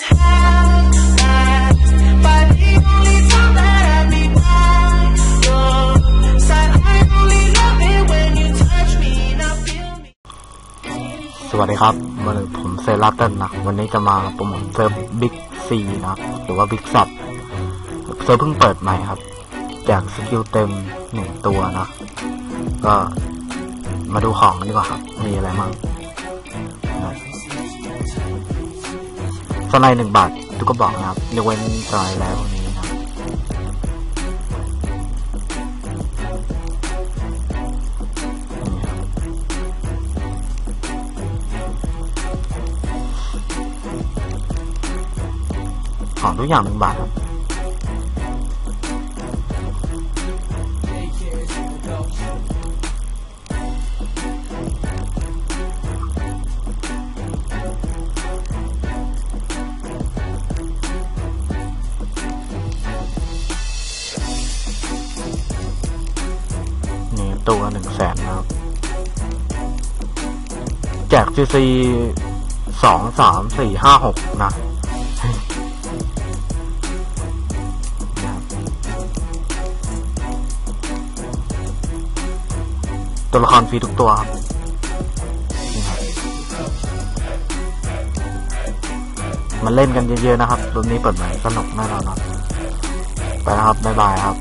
สวัสดีครับวันนี้ผมเซราเต้นนะวันนี้จะมาโปรโมทเซิร์ฟบิ๊กซีนะหรือว่าบิ๊กซับเซิร์ฟเพิ่งเปิดใหม่ครับแจกสกิลเต็มหนึ่งตัวนะ ก็มาดูของกันดีกว่าครับ มีอะไรบ้าง สไลด์หนึ่งบาททุกก็บอกนะครับยกเว้นสไลด์แล้วนี้นะของทุกอย่างหนึ่งบาทครับ ตัวหนึ่งแสนนะครับ แจกซีซีสองสามสี่ห้าหกนะตัวละครฟรีทุกตัวครับนี่ครับมาเล่นกันเยอะๆนะครับรุ่นนี้เปิดใหม่สนุกแน่นอนครับ ไปแล้วครับ บ๊ายบายครับ